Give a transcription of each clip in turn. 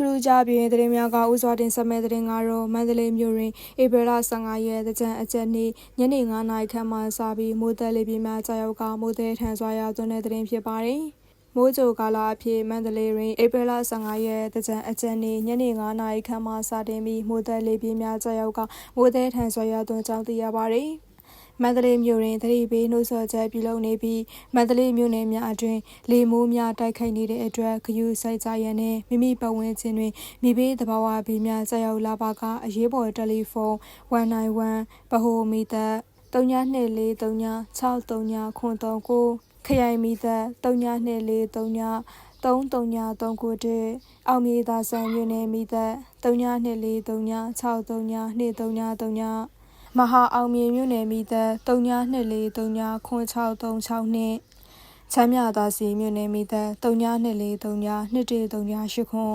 ထူးထူးခြားပြင်သတင်းများကဥစွာတင်ဆက်မဲ့သတင်းကတော့မန္တလေးမြို့တွင်ဧပြီလ15ရက်တကြံအကျက်နေ့ညနေ9နာရီခန့်မှစပြီးမိုးသက်လေပြင်းများကြာရောက်ကမိုးသည်ထန်စွာရွာသွန်းတဲ့သတင်းဖြစ်ပါတယ်။မိုးကြိုကာလအဖြစ်မန္တလေးတွင်ဧပြီလ15ရက်တကြံအကျက်နေ့ညနေ9နာရီခန့်မှစတင်ပြီးမိုးသက်လေပြင်းများကြာရောက်ကမိုးသည်ထန်စွာရွာသွန်းကြောင်းသိရပါတယ်။ မန္တလေးမြို့တွင်သတိပေးနှိုးဆော်ချက်ပြုလုပ်နေပြီးမန္တလေးမြို့နယ်များအတွင်းလေမိုးများတိုက်ခိုက်နေတဲ့အတွက်ဂယုစိုက်ကြရန်နှင့်မိမိပတ်ဝန်းကျင်တွင်မိဘသဘာဝဘေးများဆက်ရောက်လာပါကအရေးပေါ်တယ်လီဖုန်း191ဗဟိုမီတာ39436339ခရိုင်မီတာ3943 333939အောင်မြေသာဆန်မြို့နယ်မိသက်394363392339 မဟာအောင်မြေမြို့နယ်မိသက်3924399636နှစ်ချမ်းမြသာစီမြို့နယ်မိသက်3924392138ခွန်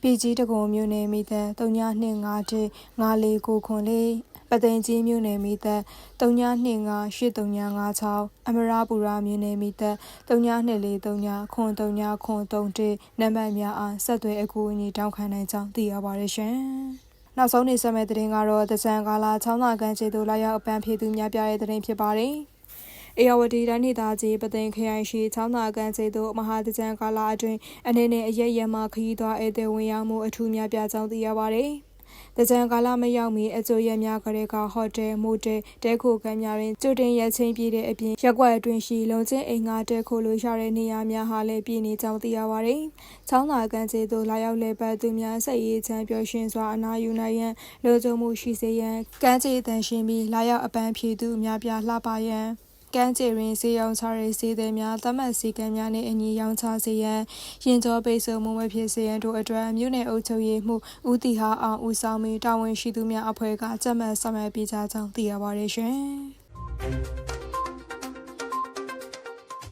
ပြည်ကြီးတကုံမြို့နယ်မိသက်39255494ခွန်လေးပသိမ်ကြီးမြို့နယ်မိသက်39258356အမရပူရာမြို့နယ်မိသက်392439ခွန်39ခွန်31နံပါတ်များအားဆက်သွယ်အကူအညီတောင်းခံနိုင်ကြောင်းသိရပါတယ်ရှင်။ နောက်ဆုံးနေဆက်မဲ့သတင်းကတော့တကြံကာလာချောင်းသာကန်ကျေသူလာရောက်အပန်းဖြေသူများပြတဲ့သတင်းဖြစ်ပါတယ်။အေယဝတီတိုင်းဒေသကြီးပသိမ်ခရိုင်ရှိချောင်းသာကန်ကျေသူမဟာတကြံကာလာအတွင်းအနေနဲ့အရက်ရမခရီးသွားဧည့်သည်ဝင်ရောက်မှုအထူးများပြကြောင်းသိရပါတယ်။ တကြံကာလမရောက်မီအကျိုးရများကလေးကဟိုတယ်မိုတယ်တဲခိုကမ်းများတွင်ကြိုတင်ရချင်းပြည့်တဲ့အပြင်ရက်ွက်အတွင်းရှိလုံချင်းအိမ်ငါတဲခိုလိုရတဲ့နေရာများဟာလည်းပြည်နေကြောင်းသိရပါတယ်။ချောင်းသာကမ်းခြေသို့လာရောက်လေပတ်သူများစိတ်ရေးချမ်းပျော်ရွှင်စွာအနာယူနိုင်ရန်လုံခြုံမှုရှိစေရန်ကမ်းခြေတန်ရှင်းပြီးလာရောက်အပန်းဖြေသူအများပြားလှပရန် ကမ်းခြေတွင်ဈေးရောင်းချရေးဈေးသည်များသတ်မှတ်စည်းကမ်းများနှင့်အညီရောင်းချစေရန်ရင်ကျော်ပိတ်ဆို့မှုမဖြစ်စေရန်တို့အတွက်မြို့နယ်အုပ်ချုပ်ရေးမှုဦးတီဟာအောင်ဦးဆောင်ပြီးတာဝန်ရှိသူများအဖွဲ့ကကြက်မှတ်ဆောင်ရွက်ပေးကြကြောင်းသိရပါတယ်ရှင်။